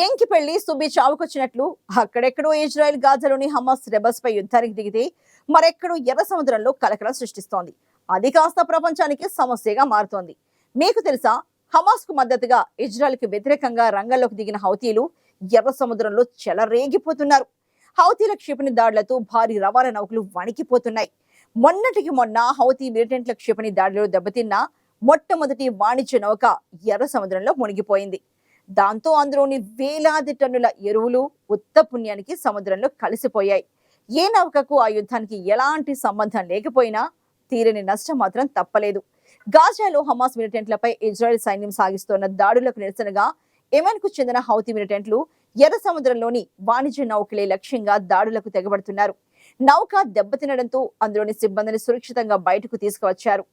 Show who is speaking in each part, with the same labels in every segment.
Speaker 1: ఎంకి పెళ్ళి సుబి చావుకొచ్చినట్లు అక్కడెక్కడో ఇజ్రాయెల్ గాజాలోని హమాస్ రెబల్స్ పై యుద్ధానికి దిగితే మరెక్కడో ఎర్ర సముద్రంలో కలకలం సృష్టిస్తోంది. అది కాస్త ప్రపంచానికి సమస్యగా మారుతోంది. మీకు తెలుసా హమాస్కు మద్దతుగా ఇజ్రాయెల్కి వ్యతిరేకంగా రంగంలోకి దిగిన హౌతీలు ఎర్ర సముద్రంలో చెలరేగిపోతున్నారు. హౌతీల క్షిపణి దాడులతో భారీ రవాణా నౌకలు వణికిపోతున్నాయి. మొన్నటికి మొన్న హౌతీ మిలిటెంట్ల క్షిపణి దాడిలో దెబ్బతిన్న మొట్టమొదటి వాణిజ్య నౌక ఎర్ర సముద్రంలో మునిగిపోయింది. దాంతో అందులోని వేలాది టన్నుల ఎరువులు ఉత్త పుణ్యానికి సముద్రంలో కలిసిపోయాయి. ఏ నౌకకు ఆ యుద్ధానికి ఎలాంటి సంబంధం లేకపోయినా తీరని నష్టం మాత్రం తప్పలేదు. గాజాలో హమాస్ మిలిటెంట్లపై ఇజ్రాయెల్ సైన్యం సాగిస్తోన్న దాడులకు నిరసనగా యెమెన్కు చెందిన హౌతి మిలిటెంట్లు ఎర్ర సముద్రంలోని వాణిజ్య నౌకలే లక్ష్యంగా దాడులకు తెగబడుతున్నారు. నౌక దెబ్బతినడంతో అందులోని సిబ్బందిని సురక్షితంగా బయటకు తీసుకువచ్చారు.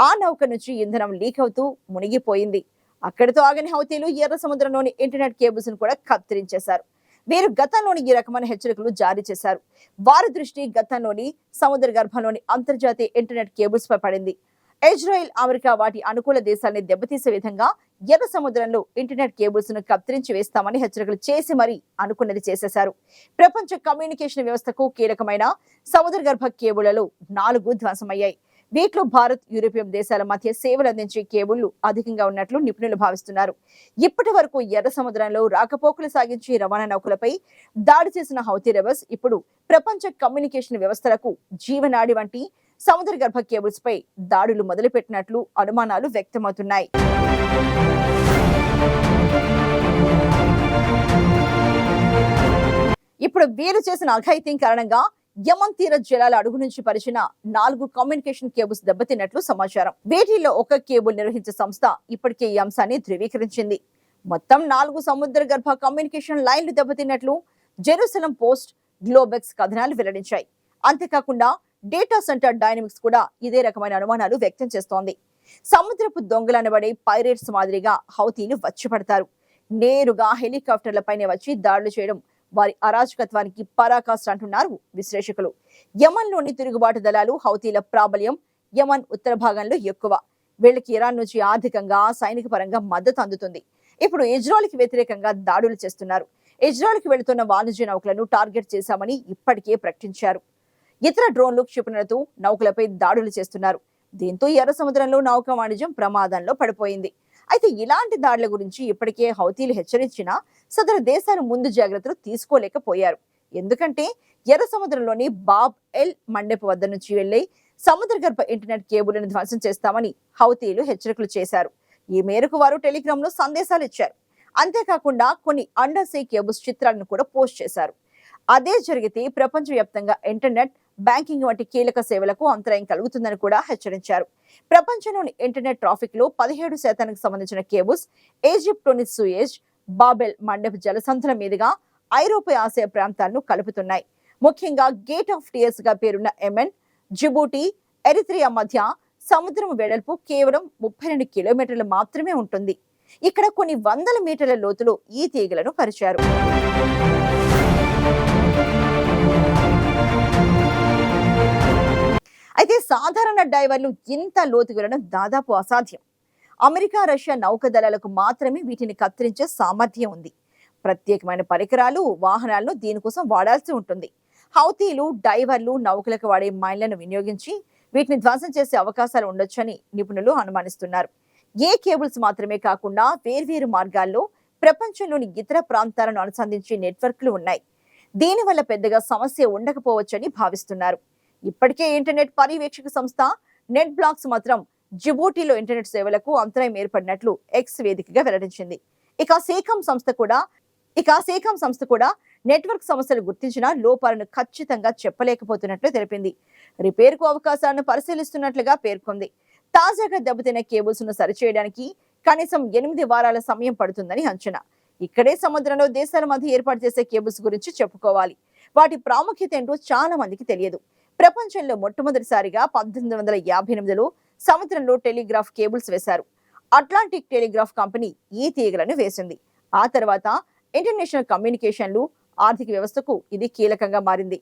Speaker 1: ఆ నౌక నుంచి ఇంధనం లీక్ అవుతూ మునిగిపోయింది. అక్కడితో ఆగని హౌతీలు ఎర్ర సముద్రంలోని ఇంటర్నెట్ కేబుల్స్ను కూడా కత్తిరించేశారు. వీరు గతంలోని ఈ రకమైన హెచ్చరికలు జారీ చేశారు. వారి దృష్టి గతంలోని సముద్ర గర్భంలోని అంతర్జాతీయ ఇంటర్నెట్ కేబుల్స్ పై పడింది. ఇజ్రాయెల్ అమెరికా వాటి అనుకూల దేశాల్ని దెబ్బతీసే విధంగా ఎర్ర సముద్రంలో ఇంటర్నెట్ కేబుల్స్ను కత్తిరించి వేస్తామని హెచ్చరికలు చేసి మరీ అనుకున్నది చేసేశారు. ప్రపంచ కమ్యూనికేషన్ వ్యవస్థకు కీలకమైన సముద్ర గర్భ కేబుళ్ళలో నాలుగు ధ్వంసమయ్యాయి. వీటిలో భారత్ యూరోపియన్ దేశాల మధ్య సేవలు అందించే కేబుళ్ళు అధికంగా ఉన్నట్లు నిపుణులు భావిస్తున్నారు. ఇప్పటి వరకు ఎర్ర సముద్రంలో రాకపోకలు సాగించే రవాణా నౌకలపై దాడి చేసిన హౌతీ రెబల్స్ ఇప్పుడు ప్రపంచ కమ్యూనికేషన్ వ్యవస్థలకు జీవనాడి వంటి సముద్ర గర్భ కేబుల్స్ పై దాడులు మొదలుపెట్టినట్లు అనుమానాలు వ్యక్తమవుతున్నాయి. ఇప్పుడు వీరు చేసిన అఘాయిత్యం కారణంగా యమన్ తీర జలాల అడుగు నుంచి పరిచిన నాలుగు కమ్యూనికేషన్ కేబుల్స్ దెబ్బతిన్నట్లు సమాచారం. వీటిలో ఒక కేబుల్ నిర్వహించే సంస్థ ఇప్పటికే ఈ అంశాన్ని ధృవీకరించింది. మొత్తం నాలుగు సముద్ర గర్భ కమ్యూనికేషన్ లైన్లు దెబ్బతిన్నట్లు జెరూసలం పోస్ట్ గ్లోబెక్స్ కథనాలు వెల్లడించాయి. అంతేకాకుండా డేటా సెంటర్ డైనమిక్స్ కూడా ఇదే రకమైన అనుమానాలు వ్యక్తం చేస్తోంది. సముద్రపు దొంగలనబడే పైరేట్స్ మాదిరిగా హౌతీలు వచ్చి పడతారు. నేరుగా హెలికాప్టర్లపైనే వచ్చి దాడులు చేయడం వారి అరాచకత్వానికి పరాకాష్ట అంటున్నారు విశ్లేషకులు. యమన్లోని తిరుగుబాటు దళాలు హౌతీల ప్రాబల్యం యమన్ ఉత్తర భాగంలో ఎక్కువ. వీళ్ళకి ఇరాన్ నుంచి ఆర్థికంగా సైనిక పరంగా మద్దతు అందుతుంది. ఇప్పుడు ఇజ్రాయల్కి వ్యతిరేకంగా దాడులు చేస్తున్నారు. ఇజ్రాయల్కి వెళుతున్న వాణిజ్య నౌకలను టార్గెట్ చేశామని ఇప్పటికే ప్రకటించారు. ఇతర డ్రోన్లు క్షిపణులతో నౌకలపై దాడులు చేస్తున్నారు. దీంతో ఎర్ర సముద్రంలో నౌక వాణిజ్యం ప్రమాదంలో పడిపోయింది. అయితే ఇలాంటి దాడుల గురించి ఇప్పటికే హౌతీలు హెచ్చరించినా సదరు దేశాలు ముందు జాగ్రత్తలు తీసుకోలేకపోయారు. ఎందుకంటే ఎర్ర సముద్రంలోని బాబ్ ఎల్ మండప వద్ద నుంచి వెళ్ళే సముద్ర గర్భ ఇంటర్నెట్ కేబుల్ను ధ్వంసం చేస్తామని హౌతీలు హెచ్చరికలు చేశారు. ఈ మేరకు వారు టెలిగ్రామ్లో సందేశాలు ఇచ్చారు. అంతేకాకుండా కొన్ని అండర్ సీ కేబుల్స్ చిత్రాలను కూడా పోస్ట్ చేశారు. అదే జరిగితే ప్రపంచవ్యాప్తంగా ఇంటర్నెట్ బ్యాంకింగ్ వంటి కీలక సేవలకు అంతరాయం కలుగుతుందని కూడా హెచ్చరించారు. ప్రపంచంలోని ఇంటర్నెట్ ట్రాఫిక్లో పదిహేడు శాతానికి సంబంధించిన కేబుల్స్ ఈజిప్ట్లోని సుయేజ్ బాబెల్ మండప్ జలసంధుల మీదుగా ఐరోపా ఆసియా ప్రాంతాలను కలుపుతున్నాయి. ముఖ్యంగా గేట్ ఆఫ్ టియర్స్గా పేరున్న ఎమెన్ జిబూటి ఎరిత్రియా మధ్య సముద్రం వెడల్పు కేవలం ముప్పై రెండు కిలోమీటర్లు మాత్రమే ఉంటుంది. ఇక్కడ కొన్ని వందల మీటర్ల లోతులో ఈ తీగలను పరిచారు. అయితే సాధారణ డైవర్లు ఇంత లోతు వెళ్ళడం దాదాపు అసాధ్యం. అమెరికా రష్యా నౌకదళాలకు మాత్రమే వీటిని కత్తిరించే సామర్థ్యం ఉంది. ప్రత్యేకమైన పరికరాలు వాహనాలను దీనికోసం వాడాల్సి ఉంటుంది. హౌతీలు డైవర్లు నౌకలకు వాడే మైన్లను వినియోగించి వీటిని ధ్వంసం చేసే అవకాశాలు ఉండొచ్చని నిపుణులు అనుమానిస్తున్నారు. ఏ కేబుల్స్ మాత్రమే కాకుండా వేర్వేరు మార్గాల్లో ప్రపంచంలోని ఇతర ప్రాంతాలను అనుసంధించే నెట్వర్క్లు ఉన్నాయి. దీనివల్ల పెద్దగా సమస్య ఉండకపోవచ్చని భావిస్తున్నారు. ఇప్పటికే ఇంటర్నెట్ పర్యవేక్షక సంస్థ నెట్ బ్లాక్స్ మాత్రం జిబూటీలో ఇంటర్నెట్ సేవలకు అంతరాయం ఏర్పడినట్లు ఎక్స్ వేదికగా వెల్లడించింది. ఇక సేకం సంస్థ కూడా ఇక సేకం సంస్థ కూడా నెట్వర్క్ సమస్యలు గుర్తించిన లోపాలను ఖచ్చితంగా చెప్పలేకపోతున్నట్లు తెలిపింది. రిపేర్కు అవకాశాలను పరిశీలిస్తున్నట్లుగా పేర్కొంది. తాజాగా దెబ్బతిన్న కేబుల్స్ను సరిచేయడానికి కనీసం ఎనిమిది వారాల సమయం పడుతుందని అంచనా. ఇక్కడే సముద్రంలో దేశాల మధ్య ఏర్పాటు చేసే కేబుల్స్ గురించి చెప్పుకోవాలి. వాటి ప్రాముఖ్యత ఏంటో చాలా మందికి తెలియదు. ప్రపంచంలో మొట్టమొదటిసారిగా పద్దెనిమిది వందల యాభై ఎనిమిదిలో సముద్రంలో టెలిగ్రాఫ్ కేబుల్స్ వేశారు. అట్లాంటిక్ టెలిగ్రాఫ్ కంపెనీ ఈ తీగలను వేసింది. ఆ తర్వాత ఇంటర్నేషనల్ కమ్యూనికేషన్లు ఆర్థిక వ్యవస్థకు ఇది కీలకంగా మారింది.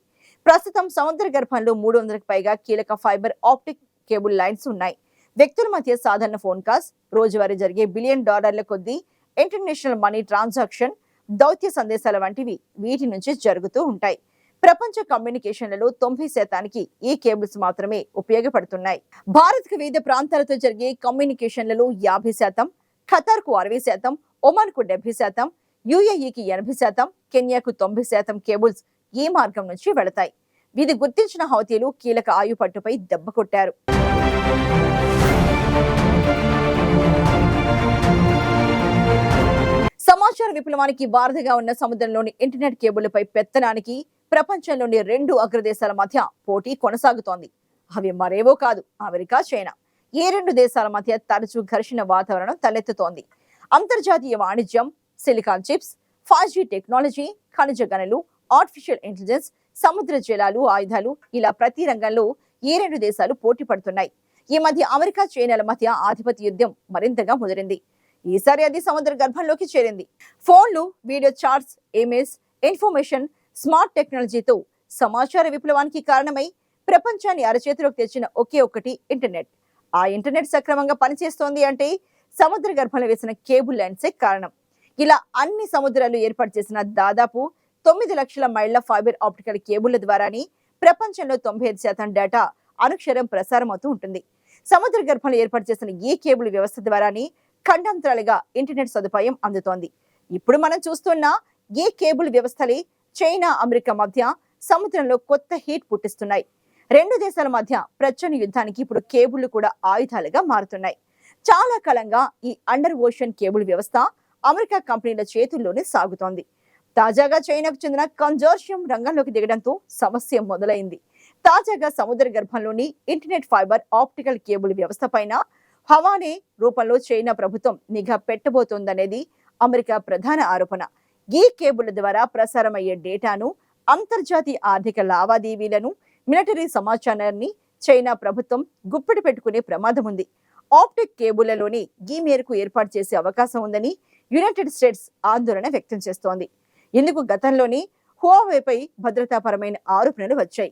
Speaker 1: ప్రస్తుతం సముద్ర గర్భంలో మూడు వందలకు పైగా కీలక ఫైబర్ ఆప్టిక్ కేబుల్ లైన్స్ ఉన్నాయి. వ్యక్తుల మధ్య సాధారణ ఫోన్ కాల్స్ రోజువారీ జరిగే బిలియన్ డాలర్ల కొద్దీ ఇంటర్నేషనల్ మనీ ట్రాన్సాక్షన్ దౌత్య సందేశాల వంటివి వీటి నుంచి జరుగుతూ ఉంటాయి. ప్రపంచ కమ్యూనికేషన్లలో తొంభై శాతానికి ఈ కేబుల్స్ మాత్రమే ఉపయోగపడుతున్నాయి. భారత్కు వివిధ ప్రాంతాలతో జరిగే కమ్యూనికేషన్లలో యాభై శాతం ఖతార్కు అరవై శాతం ఒమాన్కు డెబ్బై శాతం యుఏఈకి ఎనభై శాతం కెన్యాకు తొంభై శాతం కేబుల్స్ ఈ మార్గం నుంచి వెళతాయి. ఇది గుర్తించిన హౌతీలు కీలక ఆయుపట్టుపై దెబ్బ కొట్టారు. సమాచార విప్లవానికి వారధిగా ఉన్న సముద్రంలోని ఇంటర్నెట్ కేబుల్పై పెత్తనానికి ప్రపంచంలోని రెండు అగ్రదేశాల మధ్య పోటీ కొనసాగుతోంది. అవి మరేవో కాదు అమెరికా చైనా. ఈ రెండు దేశాల మధ్య తరచూ ఘర్షణ వాతావరణం తలెత్తుతోంది. అంతర్జాతీయ వాణిజ్యం సిలికాన్ చిప్స్ ఫైవ్ టెక్నాలజీ ఖనిజ గనులు ఆర్టిఫిషియల్ ఇంటెలిజెన్స్ సముద్ర జలాలు ఆయుధాలు ఇలా ప్రతి రంగంలో ఈ రెండు దేశాలు పోటీ పడుతున్నాయి. ఈ మధ్య అమెరికా చైనాల మధ్య ఆధిపత్య యుద్ధం మరింతగా ముదిరింది. ఈసారి అది సముద్ర గర్భంలోకి చేరింది. ఫోన్లు video chats image information smart టెక్నాలజీతో సమాచార విప్లవానికి కారణమై ప్రపంచాన్ని అరచేతిలోకి తెచ్చిన ఒకే ఒక్కటి ఇంటర్నెట్. ఆ ఇంటర్నెట్ సక్రమంగా పనిచేస్తోంది అంటే సముద్ర గర్భంలో వేసిన కేబుల్ లైన్సే కారణం. ఇలా అన్ని సముద్రాలు ఏర్పాటు చేసిన దాదాపు తొమ్మిది లక్షల మైళ్ళ ఫైబర్ ఆప్టికల్ కేబుళ్ళ ద్వారానే ప్రపంచంలో తొంభై ఐదు శాతం డేటా అనుక్షరం ప్రసారం అవుతూ ఉంటుంది. సముద్ర గర్భంలో ఏర్పాటు చేసిన ఈ కేబుల్ వ్యవస్థ ద్వారానే ఖండాంతరాలుగా ఇంటర్నెట్ సదుపాయం అందుతోంది. ఇప్పుడు మనం చూస్తున్న ఈ కేబుల్ వ్యవస్థలే చైనా అమెరికా మధ్య సముద్రంలో కొత్త హీట్ పుట్టిస్తున్నాయి. రెండు దేశాల మధ్య ప్రచన్న యుద్ధానికి ఇప్పుడు కేబుళ్ళు కూడా ఆయుధాలుగా మారుతున్నాయి. చాలా కాలంగా ఈ అండర్ ఓషన్ కేబుల్ వ్యవస్థ అమెరికా కంపెనీల చేతుల్లోనే సాగుతోంది. తాజాగా చైనాకు చెందిన కన్జోర్షియం రంగంలోకి దిగడంతో సమస్య మొదలైంది. తాజాగా సముద్ర గర్భంలోని ఇంటర్నెట్ ఫైబర్ ఆప్టికల్ కేబుల్ వ్యవస్థ పైన హవానే రూపంలో చైనా ప్రభుత్వం నిఘా పెట్టబోతోందనేది అమెరికా ప్రధాన ఆరోపణ. ఈ కేబుల్ ద్వారా ప్రసారమయ్యే డేటాను అంతర్జాతీయ ఆర్థిక లావాదేవీలను మిలిటరీ సమాచారాన్ని చైనా ప్రభుత్వం గుప్పిడి పెట్టుకునే ప్రమాదం ఉంది ఆప్టిక్ కేబుళ్ళలోని ఈ మేరకు ఏర్పాటు చేసే అవకాశం ఉందని యునైటెడ్ స్టేట్స్ ఆందోళన వ్యక్తం చేస్తోంది. ఇందుకు గతంలోనే హువావేపై భద్రతాపరమైన ఆరోపణలు వచ్చాయి.